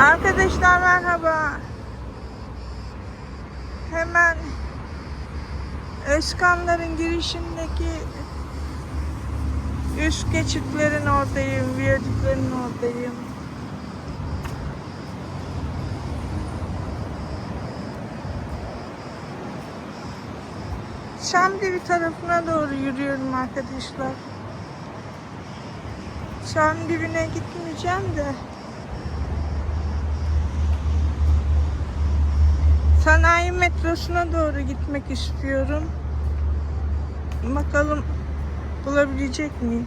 Arkadaşlar merhaba. Hemen Özkanların girişindeki üst geçitlerin oradayım, viyadüklerin oradayım. Şamdibi tarafına doğru yürüyorum arkadaşlar. Şamdibi'ne gitmeyeceğim de. Sanayi metrosuna doğru gitmek istiyorum. Bakalım bulabilecek miyim?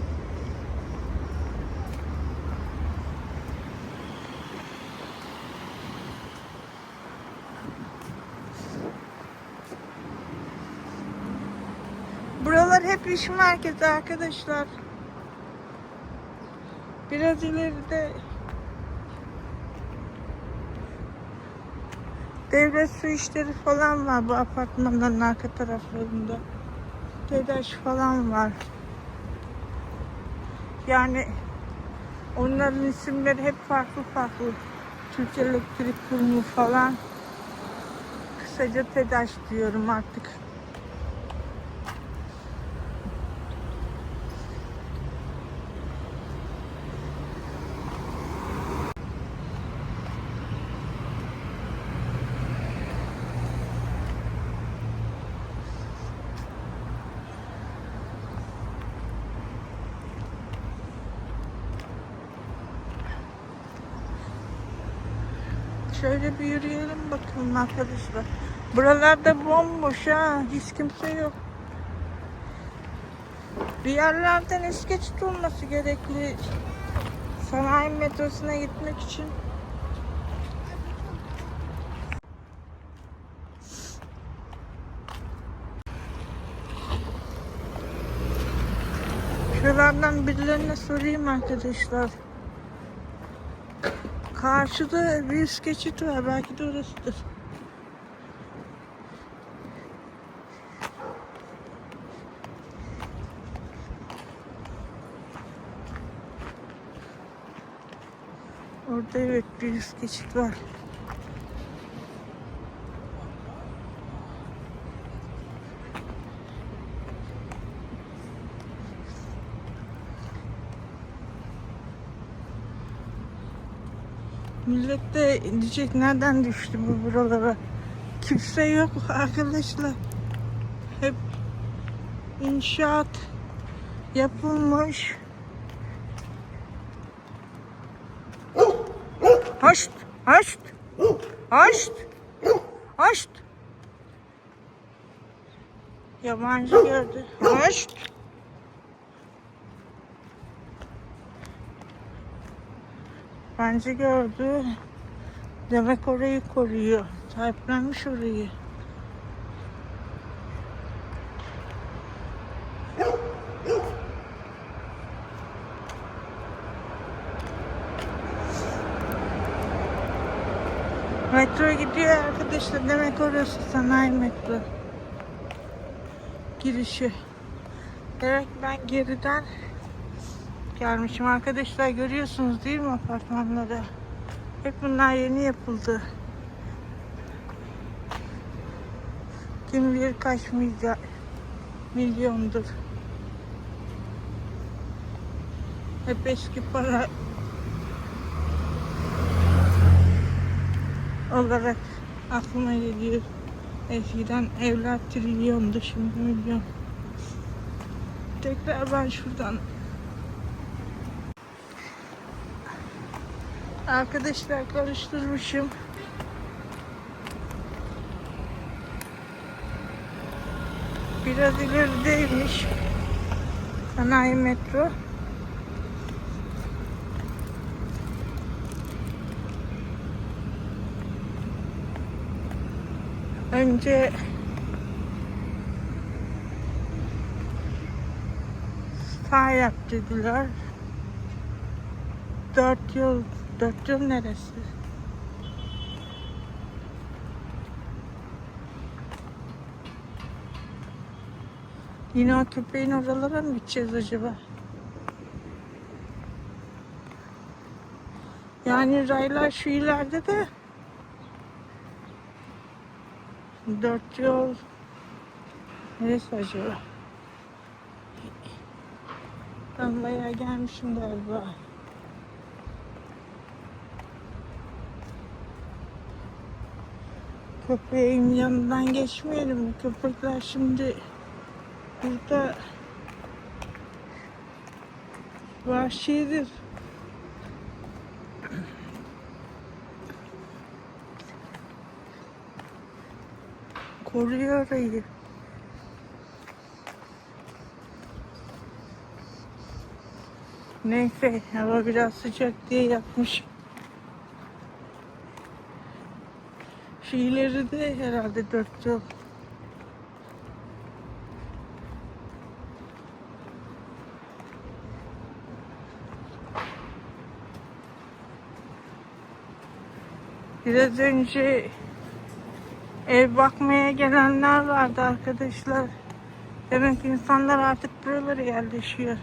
Buralar hep iş merkezi arkadaşlar. Biraz ileride devlet su işleri falan var bu apartmanların arka taraflarında. TEDAŞ falan var. Yani onların isimleri hep farklı farklı. Türk Elektrik Kurumu falan. Kısaca TEDAŞ diyorum artık. Şöyle bir yürüyelim bakalım arkadaşlar. Buralarda bomboş ha. Hiç kimse yok. Bir yerlerden es geçit olması gerekli. Sanayi metrosuna gitmek için. Şuralardan birilerine sorayım arkadaşlar. Karşıda bir geçit var. Belki de orasıdır. Orada evet bir geçit var. Millet de diyecek nereden düştü bu buralara. Kimse yok arkadaşlar. Hep inşaat yapılmış. Haşt, haşt, haşt, haşt. Yabancı gördü. Haşt. Bence gördü. Demek orayı koruyor. Sahiplenmiş orayı. Metro gidiyor arkadaşlar. Demek orası sanayi metro. Girişi. Demek ben geriden gelmişim arkadaşlar. Görüyorsunuz değil mi apartmanları? Hep bunlar yeni yapıldı. Kim bilir kaç milyar, milyondur. Hep eski para olarak aklıma geliyor. Eskiden evler trilyondu şimdi milyon. Tekrar ben şuradan Arkadaşlar karıştırmışım. Biraz ilerideymiş. Sanayi metro. Önce sağ yap dediler. Dört yıl, dört yıl neresi? Yine o köpeğin oralara mı gideceğiz acaba? Yani raylar şu ileride de dört yol neresi acaba? Ben bayağı gelmişim galiba. Köpeğin yanından geçmeyelim. Köpekler şimdi burada vahşidir. Koruyor orayı. Neyse hava biraz sıcak diye yapmış. Şu ileri de herhalde dört yıl. Biraz önce ev bakmaya gelenler vardı arkadaşlar. Demek ki insanlar artık buralara yerleşiyor.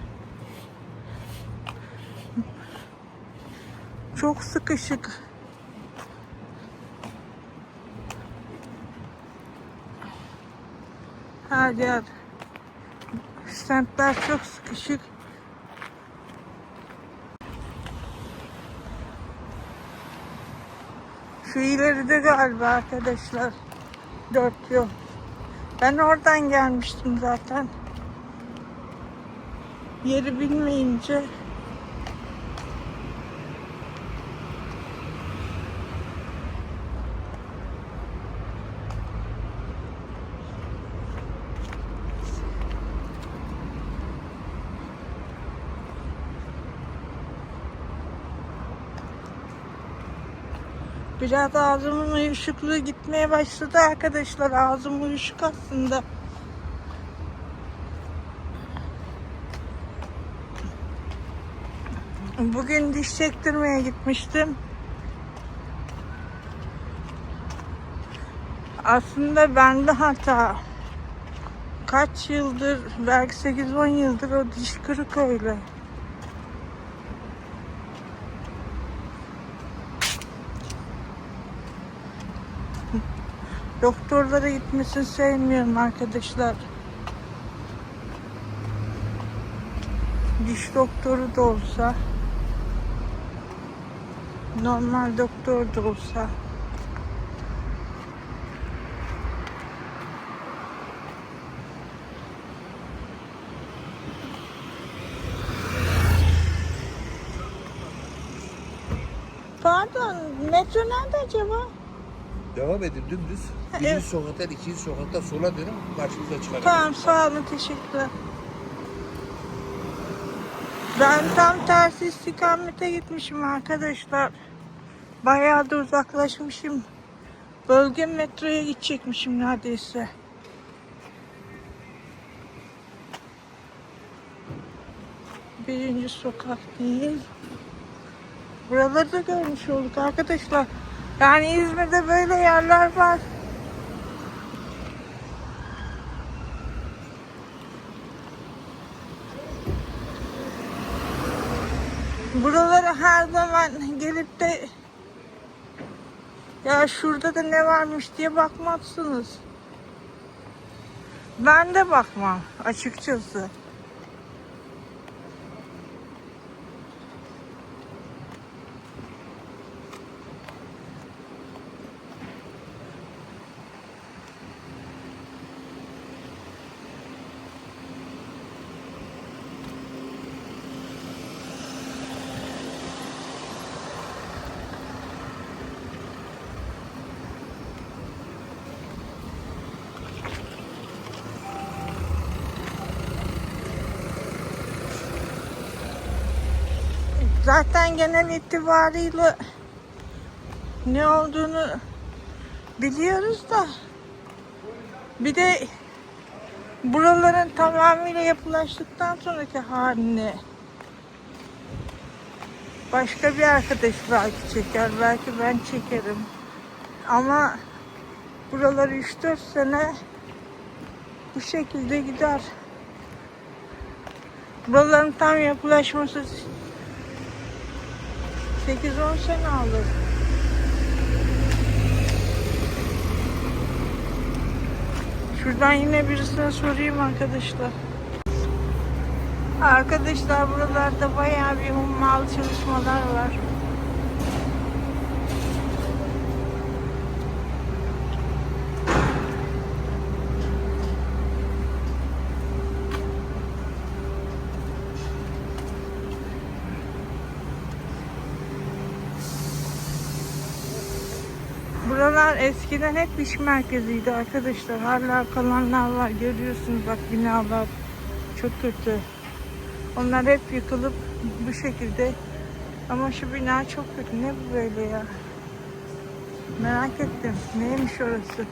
Çok sıkışık. Her yer. Semtler çok sıkışık. Şu ileride galiba arkadaşlar. Dört yol. Ben oradan gelmiştim zaten. Yeri bilmeyince Biraz ağzımın uyuşukluğu gitmeye başladı arkadaşlar. Ağzım uyuşuk aslında. Bugün diş çektirmeye gitmiştim. Aslında bende hata. Kaç yıldır, belki 8-10 yıldır o diş kırık öyle. Doktorlara gitmesini sevmiyorum arkadaşlar. Diş doktoru da olsa, normal doktor da olsa. Pardon, metro nerede acaba? Devam edin dümdüz. Birinci evet. sokaktan ikinci sokakta sola dönün karşınıza çıkar. Tamam sağ olun teşekkürler. Ben tam tersi istikamete gitmişim arkadaşlar. Bayağı da uzaklaşmışım. Bölge metroya gidecekmişim neredeyse. Birinci sokak değil. Buraları da görmüş olduk arkadaşlar. Yani İzmir'de böyle yerler var. Buralara her zaman gelip de ya şurada da ne varmış diye bakmazsınız. Ben de bakmam açıkçası. Zaten genel itibariyle ne olduğunu biliyoruz da bir de buraların tamamıyla yapılaştıktan sonraki halini başka bir arkadaş belki çeker, belki ben çekerim. Ama buraları 3-4 sene bu şekilde gider. Buraların tam yapılaşması 8-10 sene alır. Şuradan yine birisine sorayım arkadaşlar. Arkadaşlar buralarda bayağı bir hummalı çalışmalar var. Buralar eskiden hep iş merkeziydi arkadaşlar. Hala kalanlar var. Görüyorsunuz bak binalar çok kötü. Onlar hep yıkılıp bu şekilde. Ama şu bina çok kötü. Ne bu böyle ya? Merak ettim. Neymiş orası?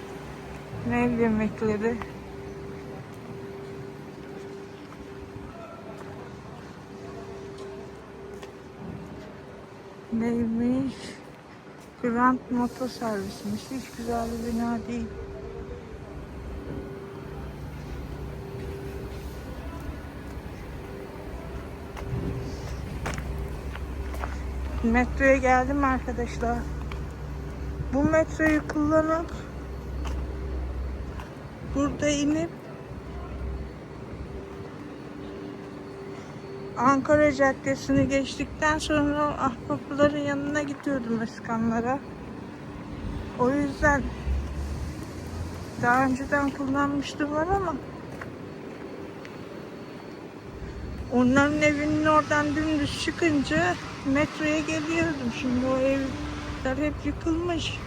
Ne yemekleri? Neymiş? Grand Moto Servismiş. Hiç güzel bir bina değil. Metroya geldim arkadaşlar. Bu metroyu kullanıp burada inip Ankara Caddesi'ni geçtikten sonra ahbapların yanına gidiyordum Özkanlara. O yüzden daha önceden kullanmıştım var ama onların evinin oradan dümdüz çıkınca metroya geliyordum. Şimdi o evler hep yıkılmış.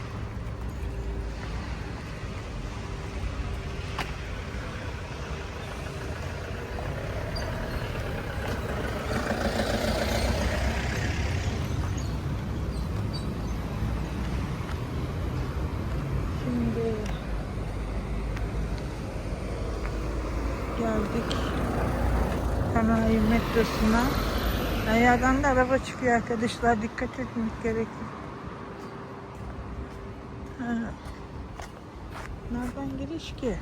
Şimdi geldik metrosuna. Ayağdan da araba çıkıyor arkadaşlar. Dikkat etmek gerekir. Ha. Nereden giriş ki?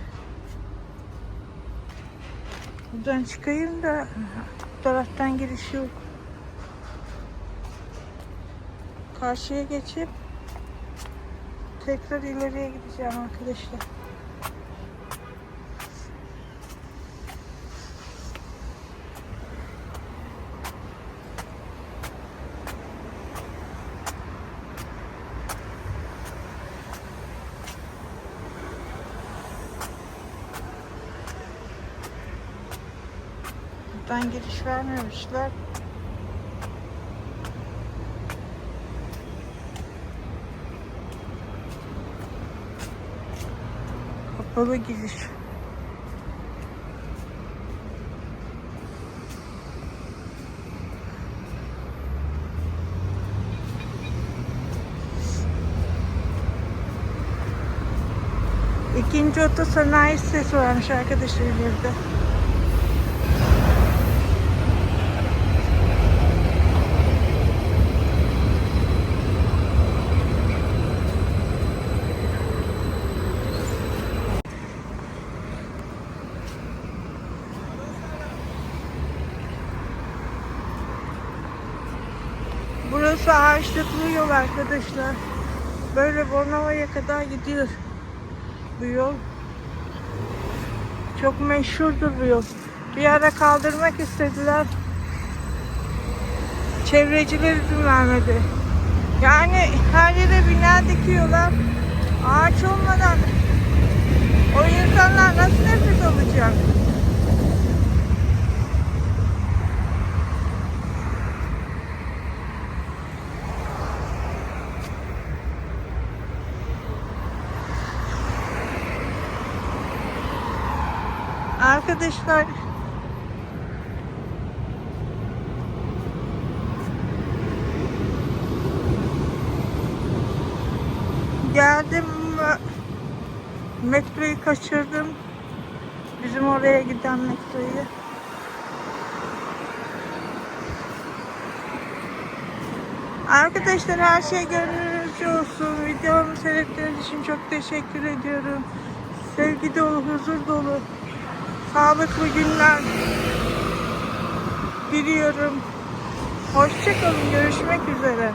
Buradan çıkayım da bu taraftan giriş yok. Karşıya geçip tekrar ileriye gideceğim arkadaşlar. Buradan giriş vermemişler. Kapalı giriş. İkinci oto sanayi sitesi varmış arkadaşlar ileride. Burası ağaçlıklı yol arkadaşlar. Böyle Bornova'ya kadar gidiyor bu yol. Çok meşhurdur bu yol. Bir ara kaldırmak istediler. Çevreciler izin vermedi. Yani her yere bina dikiyorlar. Ağaç olmadan o insanlar nasıl Arkadaşlar geldim metroyu kaçırdım. Bizim oraya giden metroyu. Arkadaşlar her şey gönlünüzce olsun. Videomu seyrettiğiniz için çok teşekkür ediyorum. Sevgi dolu, huzur dolu, sağlıklı günler diliyorum. Hoşçakalın. Görüşmek üzere.